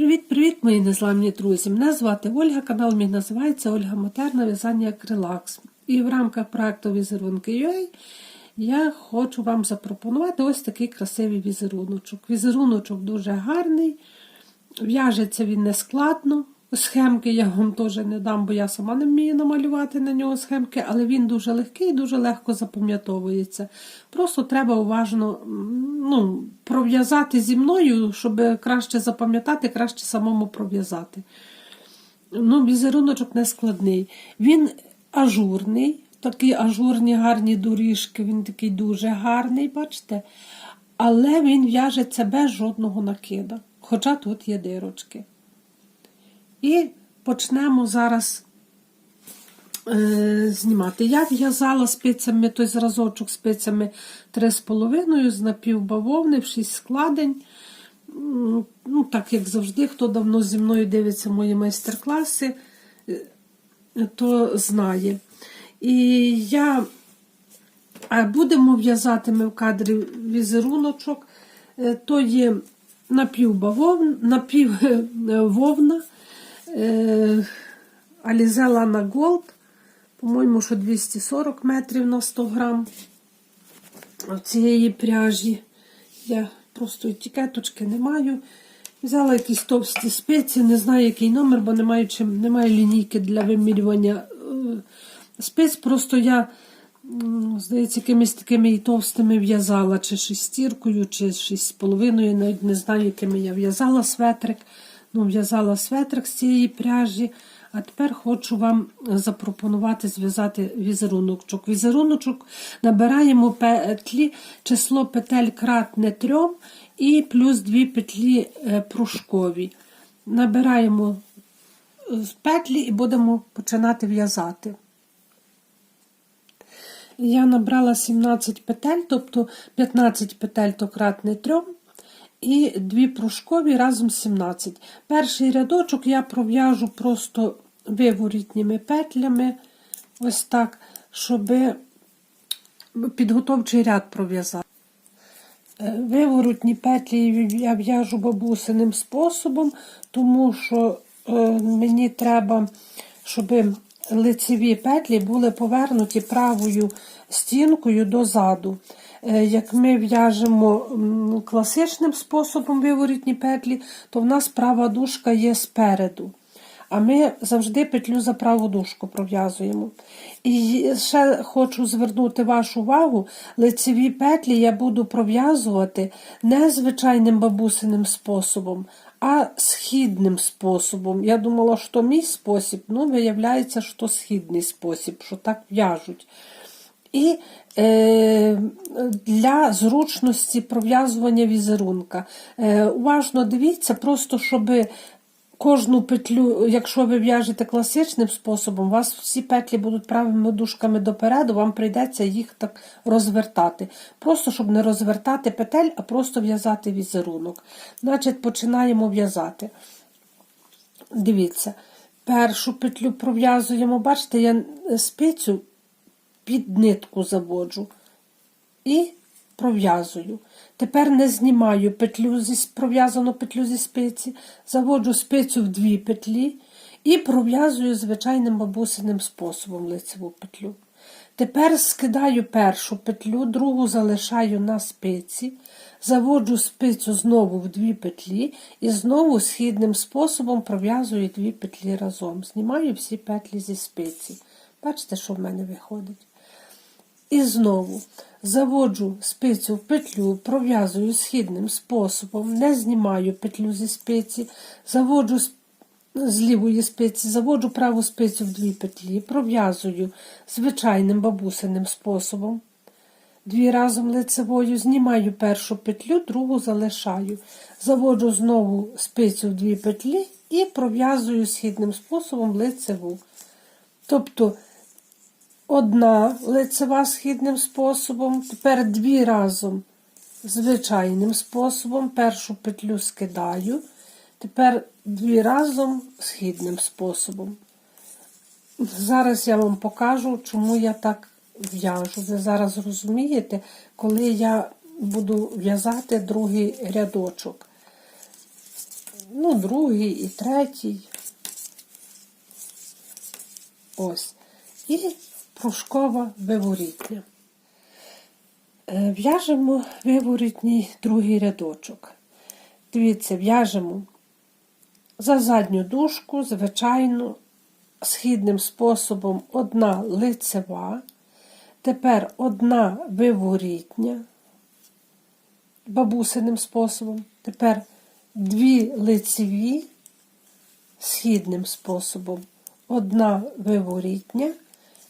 Привіт-привіт, мої незламні друзі! Мене звати Ольга, канал мій називається Ольга Матерна В'язання Акрилакс. І в рамках проєкту Візерунки.ua я хочу вам запропонувати ось такий красивий візеруночок. Візеруночок дуже гарний, в'яжеться він нескладно. Схемки я вам теж не дам, бо я сама не вмію намалювати на нього схемки, але він дуже легкий і дуже легко запам'ятовується. Просто треба уважно ну, пров'язати зі мною, щоб краще запам'ятати, краще самому пров'язати. Ну, Візеруночок не складний. Він ажурний, такі ажурні гарні доріжки, він такий дуже гарний, бачите? Але він в'яжеться без жодного накида. Хоча тут є дирочки. І почнемо зараз е, знімати. Я в'язала спицями той зразочок спицями 3,5 з напівбавовни в 6 складень. Ну, так як завжди, хто давно зі мною дивиться мої майстер-класи, е, то знає. І я будемо в'язати ми в кадрі візеруночок. Е, То є напівбавовна, напіввовна, е, Alize Lana Gold, по-моєму, що 240 метрів на 100 грам цієї пряжі. Я просто етикеточки не маю. Взяла якісь товсті спиці, не знаю, який номер, бо немає, чим, немає лінійки для вимірювання е, спиць. Просто я, здається, якимись такими і товстими в'язала, чи шестіркою, чи шість з половиною, навіть не знаю, якими я в'язала светрик. Ну, в'язала светрик з цієї пряжі. А тепер хочу вам запропонувати зв'язати візеруночок. Візеруночок набираємо петлі, число петель кратне трьом і плюс дві петлі е, пружкові. Набираємо петлі і будемо починати в'язати. Я набрала 17 петель, тобто 15 петель то кратне трьом. І дві пружкові разом 17. Перший рядочок я пров'яжу просто виворітніми петлями, ось так, щоб підготовчий ряд пров'язати. Е, Виворотні петлі я в'яжу бабусиним способом, тому що е, мені треба, щоб лицеві петлі були повернуті правою стінкою дозаду. Е, Як ми в'яжемо класичним способом виворітні петлі, то в нас права дужка є спереду. А ми завжди петлю за праву дужку пров'язуємо. І ще хочу звернути вашу увагу, лицеві петлі я буду пров'язувати не звичайним бабусиним способом, а східним способом. Я думала, що мій спосіб, ну, виявляється, що східний спосіб, що так в'яжуть. І е, для зручності пров'язування візерунка. Е, уважно дивіться, просто щоб кожну петлю, якщо ви в'яжете класичним способом, у вас всі петлі будуть правими дужками допереду, вам прийдеться їх так розвертати. Просто щоб не розвертати петель, а просто в'язати візерунок. Значить, починаємо в'язати. Дивіться, першу петлю пров'язуємо, бачите, я спицю під нитку заводжу і пров'язую. Тепер не знімаю петлю зі пров'язану петлю зі спиці, заводжу спицю в дві петлі і пров'язую звичайним бабусиним способом лицеву петлю. Тепер скидаю першу петлю, другу залишаю на спиці, заводжу спицю знову в дві петлі і знову східним способом пров'язую дві петлі разом. Знімаю всі петлі зі спиці. Бачите, що в мене виходить? І знову заводжу спицю в петлю, пров'язую східним способом, не знімаю петлю зі спиці, заводжу з лівої спиці, заводжу праву спицю в дві петлі, пров'язую звичайним бабусиним способом. Дві разом лицевою знімаю першу петлю, другу залишаю. Заводжу знову спицю в дві петлі і пров'язую східним способом лицеву. Тобто одна лицева східним способом, тепер дві разом звичайним способом. Першу петлю скидаю, тепер дві разом східним способом. Зараз я вам покажу, чому я так в'яжу. Ви зараз розумієте, коли я буду в'язати другий рядочок. ну, другий і третій. Ось. І пружкова виворітня. Е, В'яжемо виворітній другий рядочок. Дивіться, в'яжемо за задню дужку, звичайно, східним способом одна лицева, тепер одна виворітня, бабусиним способом, тепер дві лицеві східним способом, одна виворітня,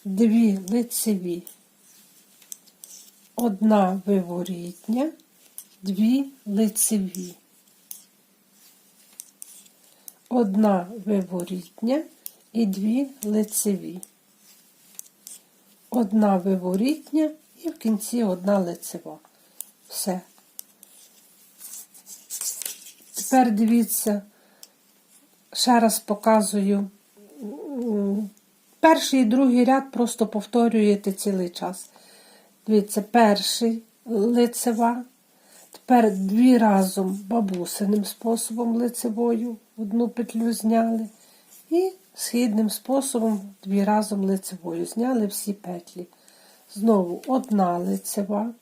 дві лицеві, одна виворітня, дві лицеві. Одна виворітня і дві лицеві. Одна виворітня і в кінці одна лицева. Все. Тепер дивіться, ще раз показую. Перший і другий ряд просто повторюєте цілий час. Дивіться, перший лицева. Тепер дві разом бабусиним способом лицевою одну петлю зняли. І східним способом дві разом лицевою зняли всі петлі. Знову одна лицева.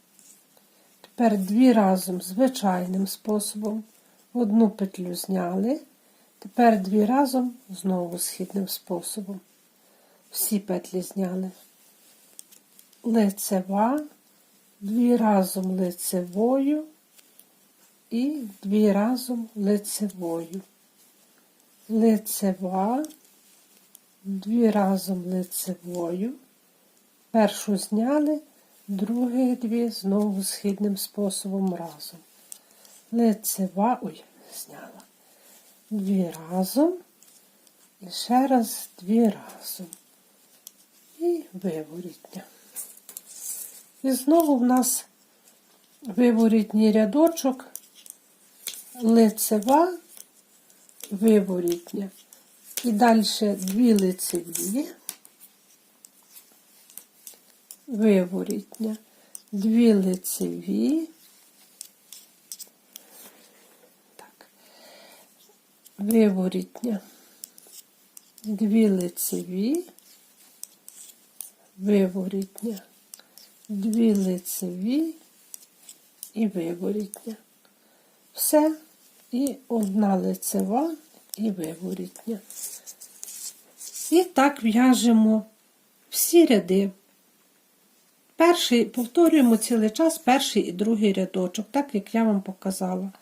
Тепер дві разом звичайним способом. Одну петлю зняли. Тепер дві разом знову східним способом. Всі петлі зняли. Лицева, дві разом лицевою і дві разом лицевою. Лицева, дві разом лицевою. Першу зняли, другі дві знову східним способом разом. Лицева, ой, зняла. Дві разом. І ще раз дві разом. І виворітня. І знову в нас виворітній рядочок, лицева, виворітня. І далі дві лицеві, виворітня, дві лицеві. Так. Виворітня, дві лицеві, виворітня, дві лицеві і виворітня. Все. І одна лицева і виворітня. І так в'яжемо всі ряди. Перший, повторюємо цілий час перший і другий рядочок, так як я вам показала.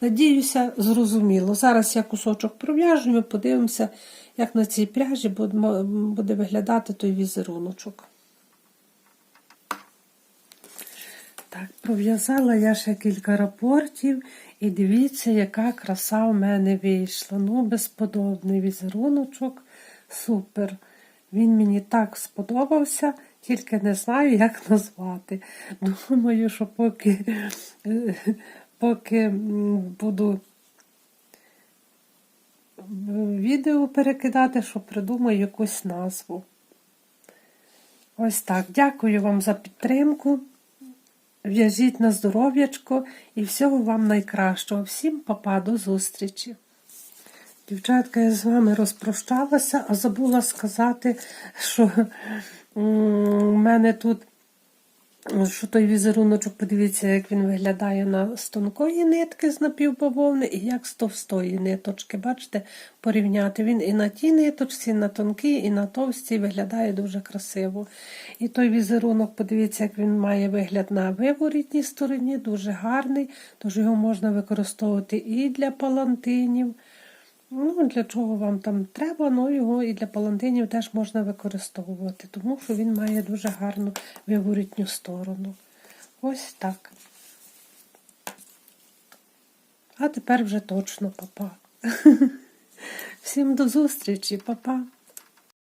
Надіюся, зрозуміло. Зараз я кусочок пров'яжу, ми подивимося, як на цій пряжі буде, виглядати той візеруночок. Так, пров'язала я ще кілька рапортів, і дивіться, яка краса в мене вийшла. Ну, безподобний візеруночок. Супер. Він мені так сподобався, тільки не знаю, як назвати. Думаю, що поки, поки буду відео перекидати, що придумаю якусь назву. Ось так. Дякую вам за підтримку. В'яжіть на здоров'ячко і всього вам найкращого. Всім папа, до зустрічі. Дівчатка, я з вами розпрощалася, а забула сказати, що у мене тут, що той візеруночок, подивіться, як він виглядає на з тонкої нитки з напівбавовни і як з товстої ниточки. Бачите, порівняти він і на тій ниточці, на тонкій, і на товстій виглядає дуже красиво. І той візерунок, подивіться, як він має вигляд на виворітній стороні, дуже гарний, тож його можна використовувати і для палантинів. Ну, для чого вам там треба, ну його і для палантинів теж можна використовувати, тому що він має дуже гарну виворітню сторону. Ось так. А тепер вже точно папа. Всім до зустрічі, папа.